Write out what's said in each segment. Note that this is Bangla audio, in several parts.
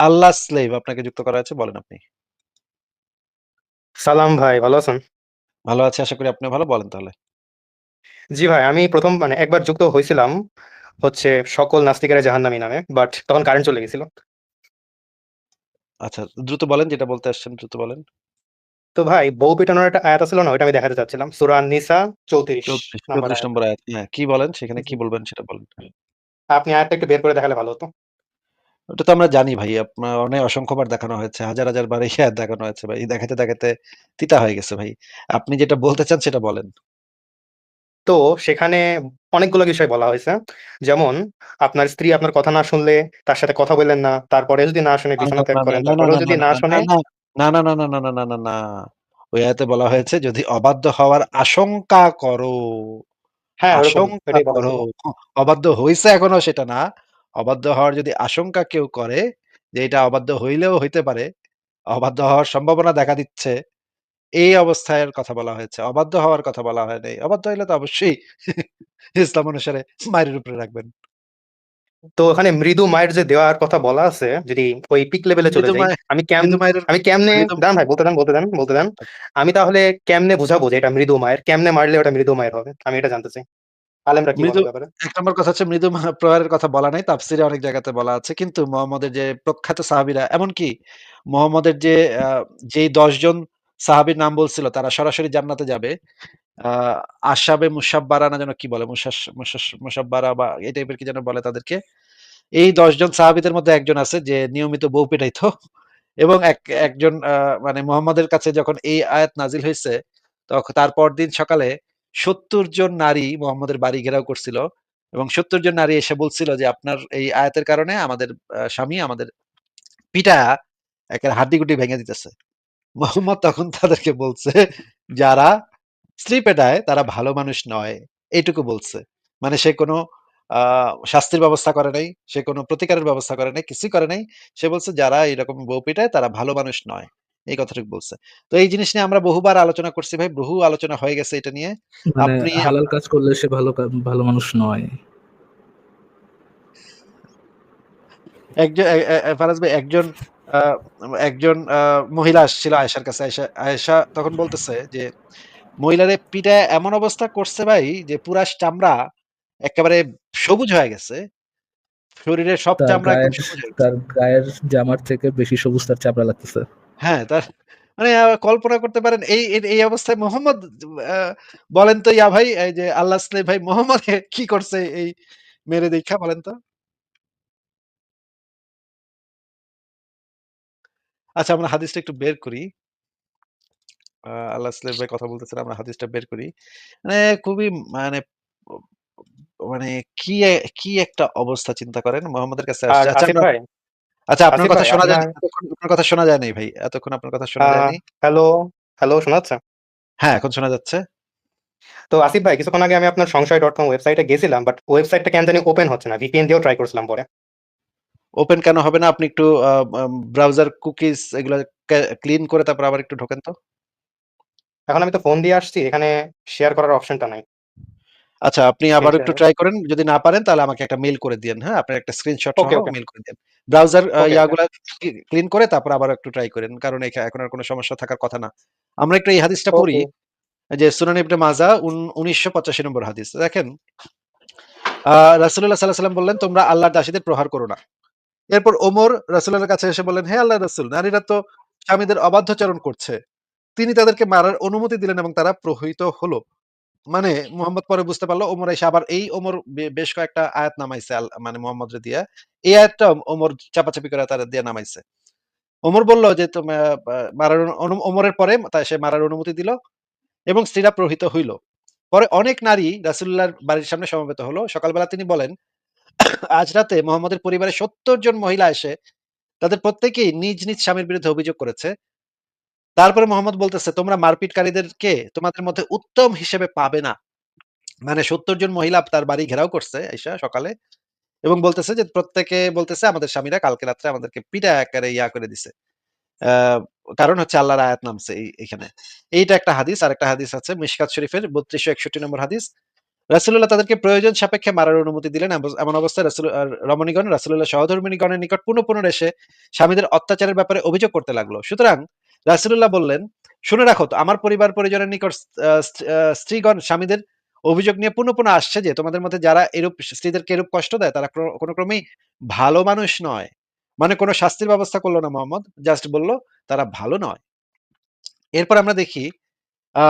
আল্লাহ স্লেভ আপনাকে যুক্ত করা আছে বলেন আপনি। সালাম ভাই, ভালো আছেন? ভালো আছি আশা করি আপনিও ভালো। বলেন তাহলে। জি ভাই, আমি ১ম মানে একবার যুক্ত হইছিলাম হচ্ছে সকল নাস্তিকেরা জাহান্নামী নামে। বাট তখন কারেন্ট চলে গেছিল। আচ্ছা দ্রুত বলেন যেটা বলতে আসছেন দ্রুত বলেন। তো ভাই বউ পিটানোর একটা আয়াত আছিল না? ওইটা আমি দেখাতে চাচ্ছিলাম। সূরা আন-নিসা ৩৪ চৌত্রিশ নাম্বার ৩৪ আয়াত। নম্বর আয়াত। হ্যাঁ, কি বলেন সেখানে কি বলবেন সেটা বলেন। আপনি আয়াতটা একটু বের করে দেখালে ভালো হতো। ওটা তো আমরা জানি ভাই। আপনার অনেক অসংখ্যবার দেখানো হয়েছে। হাজার, হাজার বার এই দেখানো হয়েছে ভাই। দেখাতে, দেখাতে তিতা হয়ে গেছে ভাই। আপনি যেটা বলতে চান সেটা বলেন। তো সেখানে অনেকগুলো বিষয় বলা হয়েছে। যেমন আপনার স্ত্রী আপনার কথা না শুনলে তার সাথে কথা বললেন না। তারপরে যদি না শুনে বিছানা ত্যাগ না, করেন, না, না, তারপরেও না, যদি না, না না, না, না, না, না, না, না, না, না। ওই আয়াতে বলা হয়েছে যদি অবাধ্য হওয়ার আশঙ্কা করো, হ্যাঁ। আশঙ্কা করো। অবাধ্য হইছে এখনও সেটা না। অবাধ্য হওয়ার যদি আশঙ্কা কেউ করে যে এটা অবাধ্য হইলেও হইতে পারে, অবাধ্য হওয়ার সম্ভাবনা দেখা দিচ্ছে। এই অবস্থায় কথা বলা হয়েছে। অবাধ্য হওয়ার কথা বলা হয় নাই। অবাধ্য হইলে তো অবশ্যই ইসলাম অনুসারে মায়ের উপরে রাখবেন। তো ওখানে মৃদু মায়ের যে দেওয়ার কথা বলা আছে, যদি ওই পিক লেভেলে চলে যাই, আমি কেম মৃদু মায়ের আমি কেমনে দাঁড়ান ভাই বলতে দেন, বলতে দেন, বলতে দেন। আমি তাহলে কেমনে বুঝাবো যে এটা মৃদু মায়ের? কেমনে মারলে ওটা মৃদু মায়ের হবে? আমি এটা জানতে চাই। আলেমরা কি মৃদু এ ব্যাপারে? ১ নম্বর কথা হচ্ছে মৃদু মা প্রহারের কথা বলা নাই। তাফসিরে অনেক জায়গাতে বলা আছে। কিন্তু মুহাম্মদের যে প্রখ্যাত সাহাবীরা এমনকি মুহাম্মদের যে আ যেই ১০ জন সাহাবীর নাম বলছিল তারা সরাসরি জান্নাতে যাবে। আ আশাবে মুসাব্বারা না যেন কি বলে? মুসাস মুসাস মুসাব্বারা বা এই টাইপের কি যেন বলে তাদেরকে। এই ১০ জন সাহাবীদের মধ্যে একজন আছে যে নিয়মিত বউ পিটাইতো এবং এক একজন আ মানে মুহাম্মদের কাছে যখন এই আয়াত নাজিল হইছে, তখ তার পরদিন সকালে ৭০ জন নারী মুহাম্মদের বাড়ি ঘেরাও করছিল এবং ৭০ জন নারী এসে বলছিল যে, "আপনার এই আয়াতের কারণে আমাদের স্বামী আমাদের পিটায়া একেবারে হাড্ডি-গুড্ডি ভেঙে দিতেছে।" মুহাম্মদ তখন তাদেরকে বলছে, "যারা স্ত্রী পেটায় তারা ভালো মানুষ নয়।" এইটুকু বলছে। মানে সে কোনো শাস্তির ব্যবস্থা করে নাই। সে কোনো প্রতিকারের ব্যবস্থা করে নাই। কিছুই করে নাই। সে বলছে, "যারা এরকম বউ পিটায় তারা ভালো মানুষ নয়।" এই কথাটুকু বলছে। তো এই জিনিস নিয়ে আমরা বহুবার আলোচনা করছি ভাই। বহু আলোচনা হয়ে গেছে এটা নিয়ে। মানে আপনি হালাল কাজ করলে সে ভালো ভালো মানুষ নয়। একজন ফারাজ ভাই একজন একজন মহিলা আসছিল আয়েশার কাছে। আয়েশা আয়েশা তখন বলতেছে যে, মহিলারে এমন অবস্থা করছে ভাই যে পুরা চামড়া একেবারে সবুজ হয়ে গেছে। শরীরের সব চামড়া। তার গায়ের জামার থেকে বেশি সবুজ তার চামড়া লাগতেছে। হ্যাঁ, তার মানে আ কল্পনা করতে পারেন এই এই এই অবস্থায় মোহাম্মদ আ বলেন তো ইয়া ভাই এই যে আল্লাহ স্লেভ ভাই মোহাম্মদ কি করছে এই মেরে দেইখা বলেন তো? আচ্ছা আমরা হাদিসটা একটু বের করি। আ আল্লাহ স্লেভ ভাই কথা বলতেছেন আমরা হাদিসটা বের করি। মানে খুবই মানে মানে কি এ কি একটা অবস্থা চিন্তা করেন মোহাম্মদের কাছে আর আসছে। আচ্ছা ভাই আচ্ছা আপনার কথা শোনা যায় আপনার। কথা শোনা যায় নাই ভাই। এতক্ষণ আপনার কথা শোনা যায়নি। হ্যালো, হ্যালো শোনা যাচ্ছে? হ্যাঁ, এখন শোনা যাচ্ছে। তো আসিফ ভাই কিছুক্ষণ আগে আমি আপনার সংশয়.com ওয়েবসাইটে গেছিলাম। বাট ওয়েবসাইটটা কেন জানি ওপেন হচ্ছে না। VPN দিয়েও ট্রাই করছিলাম পরে। ওপেন কেন হবে না? আপনি একটু ব্রাউজার কুকিজ এগুলা ক্লিন করে তারপর আবার একটু ঢোকেন তো। এখন আমি তো ফোন দিয়ে আসছি। এখানে শেয়ার করার অপশনটা নাই। আচ্ছা আপনি আবারও একটু ট্রাই করেন। যদি না পারেন তাহলে আমাকে একটা মেইল করে দিয়েন, হ্যাঁ? আপনার একটা স্ক্রিনশট সহ। মেইল করে দিয়েন। ব্রাউজার। ইয়াগুলা ক্লিন করে তারপর আবার একটু ট্রাই করেন। কারণ এখা এখন আর কোন সমস্যা থাকার কথা না। আমরা একটু এই হাদিসটা পড়ি। যে সুনান ইবনে মাজা ১৯৮৫ নম্বর হাদিস। দেখেন রাসূলুল্লাহ সাল্লাল্লাহু আলাইহি ওয়াসাল্লাম বললেন, "তোমরা আল্লাহর দাসীদের প্রহার করো না।" এরপর ওমর রাসূলুল্লাহর কাছে এসে বললেন, "হে আল্লাহর রাসূল, নারীরা তো স্বামীদের অবাধ্যচারণ করছে।" তিনি তাদেরকে মারার অনুমতি দিলেন এবং তারা প্রহৃত হলো। মানে মুহাম্মদ পরে বুঝতে পারল ওমর এসে আবার এই ওমর বেশ কয়েকটা আয়াত নামাইছে মানে মুহাম্মদরে দিয়া। এই আয়াতটা ওমর চাপাচাপি করে তারে দিয়ে নামাইছে। ওমর বলল যে মারার ওমরের পরে তা সে মারার অনুমতি দিল এবং স্ত্রীরা প্রহৃত হইল। পরে অনেক নারী রাসূলুল্লাহর বাড়ির সামনে সমবেত হলো। সকালবেলা তিনি বলেন, "আজ রাতে মুহাম্মদের পরিবারের ৭০ জন মহিলা এসে তাদের প্রত্যেকেই নিজ, নিজ স্বামীর বিরুদ্ধে অভিযোগ করেছে।" তারপরে মুহাম্মদ বলতেছে, "তোমরা মারপিটকারীদেরকে তোমাদের মধ্যে উত্তম হিসেবে পাবে না।" মানে ৭০ জন মহিলা তার বাড়ি ঘেরাও করছে আইসা সকালে এবং বলতেছে যে প্রত্যেকে বলতেছে, "আমাদের স্বামীরা কালকে রাত্রে আমাদেরকে পিটায় এক্কারে ইয়া করে দিছে।" কারণ হচ্ছে আল্লাহর আয়াত নামছে এই এইখানে। এইটা একটা হাদিস। আরেকটা হাদিস আছে মিশকাত শরীফের ৩২৬১ নম্বর হাদিস। রাসূলুল্লাহ তাদেরকে প্রয়োজন সাপেক্ষে মারার অনুমতি দিলেন। এমন অবস্থায় রাসূল আর রমণীগণ রাসূলুল্লাহ সহধর্মিণীগণের নিকট পুনঃ পুনঃ এসে স্বামীদের অত্যাচারের ব্যাপারে অভিযোগ করতে লাগল। সুতরাং রাসূলুল্লাহ বললেন, "শুনে রাখো তো আমার পরিবার পরিজনের নিকট স্ত্রীগণ স্বামীদের অভিযোগ নিয়ে পুনঃ পুনঃ আসছে যে তোমাদের মধ্যে যারা এরূপ স্ত্রীদেরকে এরূপ কষ্ট দেয় তারা কোন ক্রমেই ভালো মানুষ নয়।" মানে কোন শাস্তির ব্যবস্থা করল না মুহাম্মদ। জাস্ট বলল তারা ভালো নয়। এরপর আমরা দেখি আ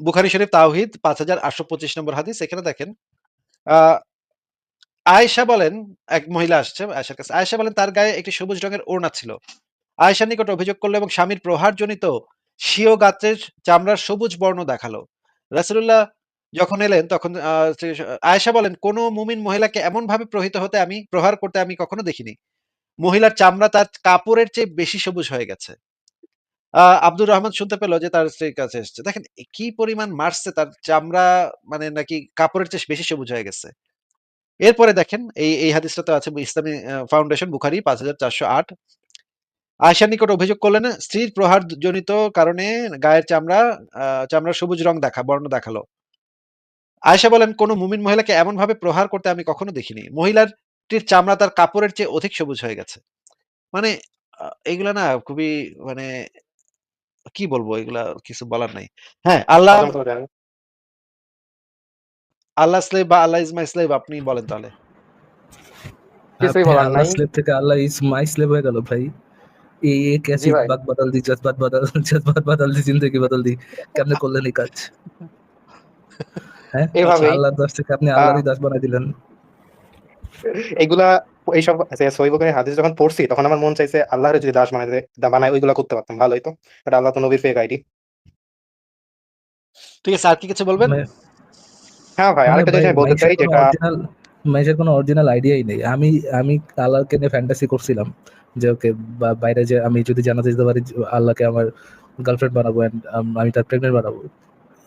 বুখারী শরীফ তাওহিদ পাঁচ হাজার আটশো পঁচিশ নম্বর হাদিস। এখানে দেখেন আ আয়েশা বলেন, এক মহিলা আসছে আয়েশার কাছে। আয়েশা বলেন তার গায়ে একটি সবুজ রঙের ওড়না ছিল। আয়েশার নিকট অভিযোগ করল এবং স্বামীর প্রহারজনিত স্বীয় গাত্রের চামড়ার সবুজ বর্ণ দেখাল। রাসূলুল্লাহ যখন এলেন তখন আয়েশা বলেন, "কোন মুমিন মহিলাকে এমনভাবে প্রহিত হতে আমি প্রহার করতে আমি কখনো দেখিনি। মহিলার চামড়া তার কাপড়ের চেয়ে বেশি সবুজ হয়ে গেছে।" আব্দুর রহমান শুনতে পেল যে তার স্ত্রীর কাছে এসছে। দেখেন কি পরিমাণ মারছে তার চামড়া মানে নাকি কাপড়ের চেয়ে বেশি সবুজ হয়ে গেছে। এরপরে দেখেন এই, এই হাদিসটাতে আছে ইসলামী ফাউন্ডেশন বুখারি পাঁচ হাজার চারশো ৫৪০৮ আয়েশার নিকট অভিযোগ করলেন স্ত্রীর প্রহারজনিত কারণে গায়ের চামড়া আ চামড়ার সবুজ রং দেখা বর্ণ দেখাল। আয়েশা বলেন, "কোন মুমিন মহিলাকে এমনভাবে প্রহার করতে আমি কখনো দেখিনি। মহিলাটির চামড়া তার কাপড়ের চেয়ে অধিক সবুজ হয়ে গেছে।" মানে এগুলা না খুবই মানে কি বলব এগুলা কিছু বলার নাই। হ্যাঁ, আল্লাহ। আল্লাহ স্লেভ বা আল্লাহ ইজ মাই স্লেভ আপনি বলেন তাহলে। কিছুই বলার আল্লাহ নাই। স্লেভ থেকে আল্লাহ ইজ মাই স্লেভ হয়ে গেল ভাই। ये ये कैसी জি ভাই। बात बदल दी जज्बात बदल जज्बात बदल दी जिंदगी बदल दी কেমনে করলেন এই কাজ? হ্যাঁ? এভাবেই আল্লাহর দাস থেকে আপনি আ আল্লাহরই দাস বানাই দিলেন। এগুলা এইসব যে সহিহ বুখারীর হাদিস যখন পড়ছি তখন আমার মন চাইছে আল্লাহরে যদি দাস বানাইতে দা বানায় ওইগুলা করতে পারতাম ভালো হইতো। বাট আল্লাহ তো নবীর ফেক আইডি। ঠিক আছে আর কি কিছু বলবেন? মানে হ্যাঁ ভাই মানে আরেকটা ভাই জিনিস আমি বলতে মাইশের চাই কোনো যেটা অরিজিনাল কোনো অরিজিনাল আইডিয়াই নেই। আমি আমি আল্লাহকে নিয়ে ফ্যান্টাসি করছিলাম। যে ওকে বাইরে যে আমি যদি জানাতে যেতে পারি আল্লাহকে আমার গার্লফ্রেন্ড বানাবো অ্যান্ড আমি তার প্রেগন্যান্ট বানাবো।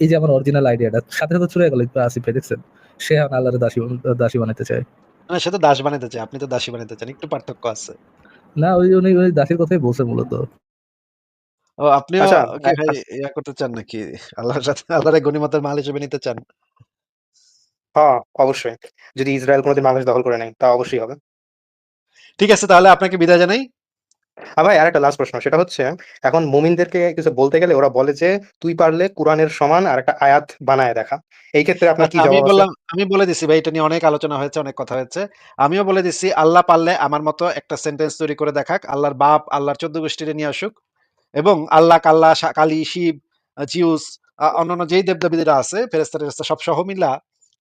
এই যে আমার অরিজিনাল আইডিয়াটা সাথে, সাথে চলে গেল একটু আসিফ দেখছেন? সে এখন আল্লাহরে দাসী দাসী বানাইতে চায়। না সে তো দাস বানাইতে চায়। আপনি তো দাসী বানাইতে চান। একটু পার্থক্য আছে। না ওই উনি ওই দাসীর কথাই বলছে মূলত। ও আপনিও আচ্ছা কি এক ভাই ইয়া করতে চান নাকি? আল্লাহর সাথে আল্লাহরে গনিমতের মাল হিসেবে নিতে চান? হ্যাঁ, অবশ্যই। যদি ইসরায়েল কোনদিন বাংলাদেশ দখল করে নেয় তা অবশ্যই হবে। ঠিক আছে তাহলে আপনাকে বিদায় জানাই। আ ভাই আরেকটা লাস্ট প্রশ্ন সেটা হচ্ছে এখন মুমিনদেরকে কিছু বলতে গেলে ওরা বলে যে তুই পারলে কুরআনের সমান আরেকটা আয়াত বানায় দেখা। এই ক্ষেত্রে আপনার কি আচ্ছা আমি জবাব আছে? বললাম আমি বলে দিছি ভাই এটা নিয়ে অনেক আলোচনা হয়েছে, অনেক কথা হয়েছে। আমিও বলে দিছি আল্লাহ পারলে আমার মতো একটা সেন্টেন্স তৈরি করে দেখাক। আল্লাহর বাপ, আল্লাহর ১৪ গোষ্ঠীরে নিয়ে আসুক। এবং আল্লাহ, কাল্লা, সা কালী, শিব, আ জিউস আ অন্যান্য যেই দেব-দেবীরা আছে ফেরেশতা-টেরেস্তা সব সহ মিলা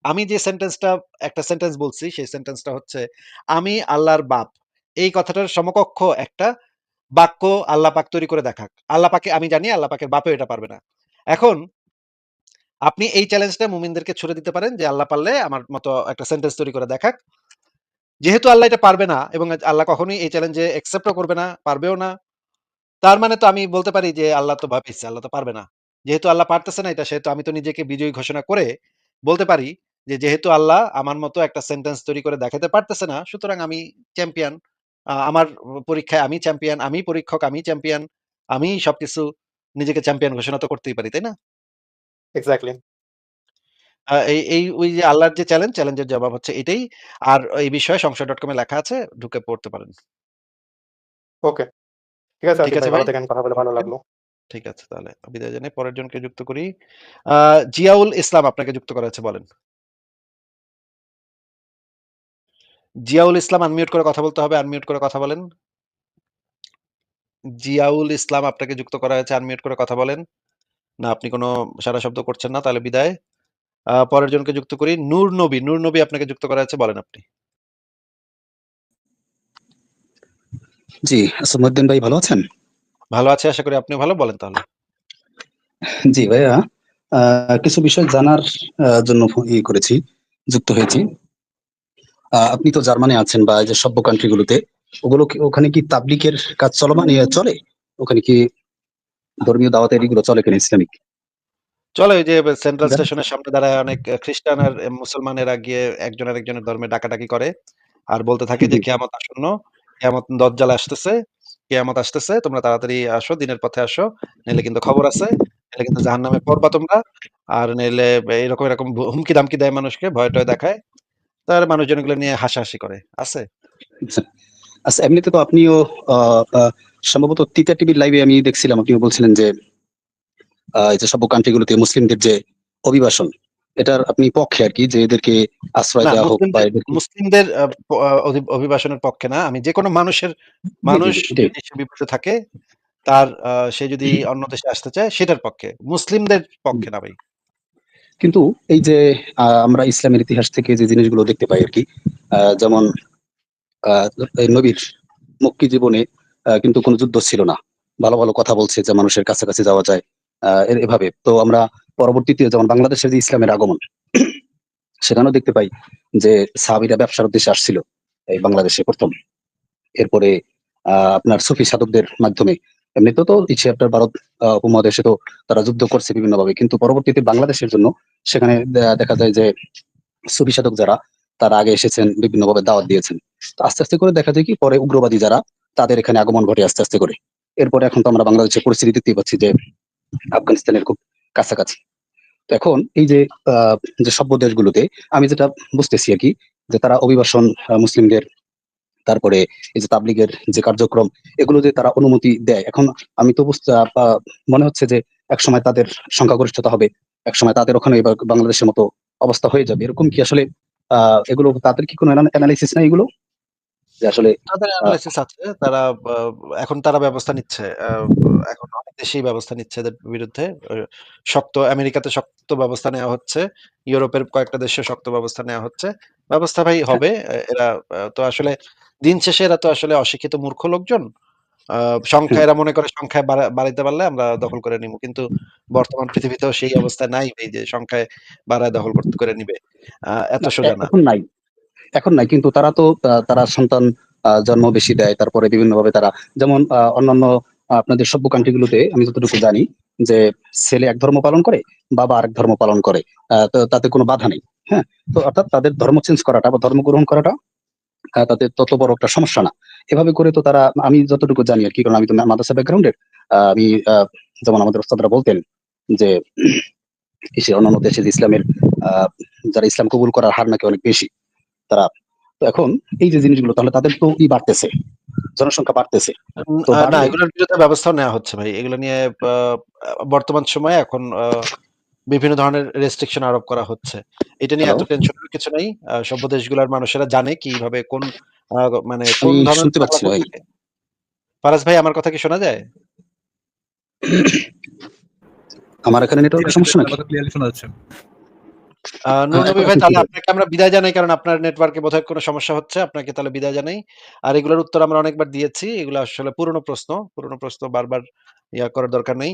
আমি যে সেন্টেন্সটা একটা সেন্টেন্স বলছি সেই সেন্টেন্সটা হচ্ছে আমি আল্লাহর বাপ। এই কথাটার সমকক্ষ একটা বাক্য আল্লাহ পাক তৈরি করে দেখাক। আল্লাহ পাকে আমি জানি আল্লাহ পাকের বাপেও এটা পারবে না। এখন আপনি এই চ্যালেঞ্জটা মুমিনদেরকে ছুড়ে দিতে পারেন যে আল্লাহ পারলে আমার মতো একটা সেন্টেন্স তৈরি করে দেখাক। যেহেতু আল্লাহ এটা পারবে না এবং আল্লাহ কখনোই এই চ্যালেঞ্জে অ্যাকসেপ্টও করবে না, পারবেও না। তার মানে তো আমি বলতে পারি যে আল্লাহ তো পেয়েছে, আল্লাহ তো পারবে না। যেহেতু আল্লাহ পারতেছে না এটা সেহেতু আমি তো নিজেকে বিজয়ী ঘোষণা করে বলতে পারি যে যেহেতু আল্লাহ আমার মতো একটা সেন্টেন্স তৈরি করে দেখাতে পারতেছে না সুতরাং আমি চ্যাম্পিয়ন। আমার পরীক্ষায় আমি চ্যাম্পিয়ন, আমিই পরীক্ষক, আমিই চ্যাম্পিয়ন। আমিই সবকিছু নিজেকে চ্যাম্পিয়ন ঘোষণা তো করতেই পারি, তাই না? এক্সাক্টলি। আ এই এই ওই যে আল্লাহর যে চ্যালেঞ্জ, চ্যালেঞ্জের জবাব হচ্ছে এটাই। আর এই বিষয়ে সংশয়.com এ লেখা আছে, ঢুকে পড়তে পারেন। ওকে। ঠিক আছে ঠিক আছে ভালো থাকেন। কথা বলে ভালো লাগল। ঠিক আছে তাহলে বিদায় জানাই। পরের জনকে যুক্ত করি। জিয়াউল ইসলাম আপনাকে যুক্ত করা হয়েছে বলেন। জিয়াউল ইসলাম আনমিউট করে কথা বলতে হবে। আনমিউট করে কথা বলেন। জিয়াউল ইসলাম আপনাকে যুক্ত করা হয়েছে। আনমিউট করে কথা বলেন। না আপনি কোন সাড়া শব্দ করছেন না তাহলে বিদায়। পরের জনকে যুক্ত করি। নূর নবী, নূর নবী আপনাকে যুক্ত করা হয়েছে বলেন আপনি। জি, আসসালামুদ্দিন ভাই ভালো আছেন? ভালো আছে আশা করি আপনি ভালো বলেন তাহলে। জি ভাইয়া, কিছু বিষয় জানার জন্য ই করেছি, যুক্ত হয়েছি। আপনি তো জার্মানি আছেন বা এই যে সভ্য কান্ট্রি গুলোতে ওগুলো কি ওখানে কি তাবলিকের কাজ চলমান চলে? ওখানে কি ধর্মীয় দাওয়াতের এগুলো চলে কিনা ইসলামিক? চলে ওই যে সেন্ট্রাল স্টেশনের সামনে দাঁড়ায় অনেক খ্রিস্টান আর মুসলমানেরা গিয়ে একজন আরেকজনের ধর্মে ডাকাডাকি করে। আর বলতে থাকে যে কেয়ামত আসন্ন, কেয়ামত দজ্জাল আসতেছে, কেয়ামত আসতেছে। তোমরা তাড়াতাড়ি আসো, দিনের পথে আসো। নাইলে কিন্তু খবর আছে। নাইলে কিন্তু জাহান্নামে পড়বা তোমরা। আর নইলে এরকম, এরকম হুমকি দামকি দেয় মানুষকে, ভয়-টয় দেখায়। তাহলে মানুষজন এগুলো নিয়ে হাসাহাসি করে। আছে? আচ্ছা। আচ্ছা এমনিতে তো আপনিও সম্ভবত তিতা টিভির লাইভে আমি দেখছিলাম আপনিও বলছিলেন যে যে সভ্য কান্ট্রি গুলোতে মুসলিমদের যে অভিবাসন, এটার আপনি পক্ষে আরকি যে এদেরকে আশ্রয় দেওয়া হোক বা মুসলিমদের অভিবাসনের পক্ষে না। আমি যেকোনো মানুষের মানুষ বিপদে থাকে, তার সে যদি অন্য দেশে আসতে চায় সেটার পক্ষে। মুসলিমদের পক্ষে না ভাই। কিন্তু এই যে আমরা ইসলামের ইতিহাস থেকে যে জিনিসগুলো দেখতে পাই আরকি, আ যেমন নবীর মুক্তি জীবনে কিন্তু কোনো যুদ্ধ ছিল না। ভালো, ভালো কথা বলছে যে মানুষের কাছাকাছি যাওয়া যায়। আ এ এভাবে। তো আমরা পরবর্তীতে যেমন বাংলাদেশে যে ইসলামের আগমন, সেখানেও দেখতে পাই যে সাহাবীরা ব্যবসার উদ্দেশ্যে আসছিল এই বাংলাদেশে প্রথম এরপরে আপনার সুফি সাধকদের মাধ্যমে এমনিতেও তো ইসে আপনার ভারত উপমহাদেশে তো তারা যুদ্ধ করছে বিভিন্নভাবে। কিন্তু পরবর্তীতে বাংলাদেশের জন্য সেখানে দেখা যায় যে সুফি সাধক যারা তারা আগে এসেছেন বিভিন্নভাবে দাওয়াত দিয়েছেন। আস্তে, আস্তে করে দেখা যায় কি পরে উগ্রবাদী যারা তাদের এখানে আগমন ঘটে আস্তে, আস্তে করে। এরপরে এখন তো আমরা বাংলাদেশের পরিস্থিতি দেখতেই পাচ্ছি যে আফগানিস্তানের খুব কাছাকাছি। তো এখন এই যে আ যে সভ্য দেশগুলোতে আমি যেটা বুঝতেছি আর কি যে তারা অভিবাসন মুসলিমদের তারপরে এই যে তাবলিগের যে কার্যক্রম এগুলো যে তারা অনুমতি দেয়। এখন আমি তো বুঝতে মনে হচ্ছে যে একসময় তাদের সংখ্যাগরিষ্ঠতা হবে। একসময় তাদের ওখানে এবার বাংলাদেশের মতো অবস্থা হয়ে যাবে। এরকম কি আসলে এগুলো তাদের কি কোনো এনা এনালাইসিস নাই এগুলো? যে আসলে তাদের আছে। তারা এখন তারা ব্যবস্থা নিচ্ছে। এখন অনেক দেশেই ব্যবস্থা নিচ্ছে এদের বিরুদ্ধে। শক্ত আমেরিকাতে শক্ত ব্যবস্থা নেওয়া হচ্ছে। ইউরোপের কয়েকটা দেশে শক্ত ব্যবস্থা নেওয়া হচ্ছে। ব্যবস্থা ভাই হ্যাঁ। হবে। এরা তো আসলে দিন শেষে এরা তো আসলে অশিক্ষিত মূর্খ লোকজন। সংখ্যা এরা মনে করে সংখ্যায় বাড়া বাড়াইতে পারলে আমরা দখল করে নিবো। কিন্তু বর্তমান পৃথিবীতেও সেই অবস্থা নাই ভাই যে সংখ্যায় বাড়ায় দখল করত করে নিবে। এত সোজা না। এখন নাই। এখন নাই। কিন্তু তারা তো তারা সন্তান জন্ম বেশি দেয়। তারপরে বিভিন্ন ভাবে তারা যেমন অন্যান্য আপনাদের সভ্য কান্ট্রি গুলোতে আমি যতটুকু জানি যে ছেলে এক ধর্ম পালন করে, বাবা আরেক ধর্ম পালন করে। তো তাতে কোনো বাধা নেই। হ্যাঁ? তো অর্থাৎ তাদের ধর্ম চেঞ্জ করাটা বা ধর্ম গ্রহণ করাটা তাদের তত বড় একটা সমস্যা না। এভাবে করে তো তারা আমি যতটুকু জানি আর কি কারণ আমি তো মাদ্রাসা ব্যাকগ্রাউন্ডের। আমি যেমন আমাদের ওস্তাদরা বলতেন যে অন্যান্য দেশে ইসলামের যারা ইসলাম কবুল করার হার নাকি অনেক বেশি। তারা তো এখন এই যে জিনিসগুলো তাহলে তাদের তো ই বাড়তেছে। জনসংখ্যা বাড়তেছে। তো না এগুলোর বিরুদ্ধে ব্যবস্থাও নেওয়া হচ্ছে ভাই। এগুলো নিয়ে বর্তমান সময়ে এখন বিভিন্ন ধরনের রেস্ট্রিকশন আরোপ করা হচ্ছে। এটা নিয়ে এত টেনশনের কিছু নাই। সভ্য দেশগুলার মানুষেরা জানে কীভাবে কোন মানে কোন ধরনের। ফারাজ ভাই আমার কথা কি শোনা যায়? আমার এখানে নেটওয়ার্কের সমস্যা নাকি? কথা ক্লিয়ারলি শোনা যাচ্ছে। নুরনবী ভাই তাহলে আপনাকে আমরা বিদায় জানাই কারণ আপনার নেটওয়ার্কে বোধহয় কোনো সমস্যা হচ্ছে। আপনাকে তাহলে বিদায় জানাই। আর এগুলোর উত্তর আমরা অনেকবার দিয়েছি। এগুলো আসলে পুরনো প্রশ্ন। পুরনো প্রশ্ন বারবার ইয়া করার দরকার নেই।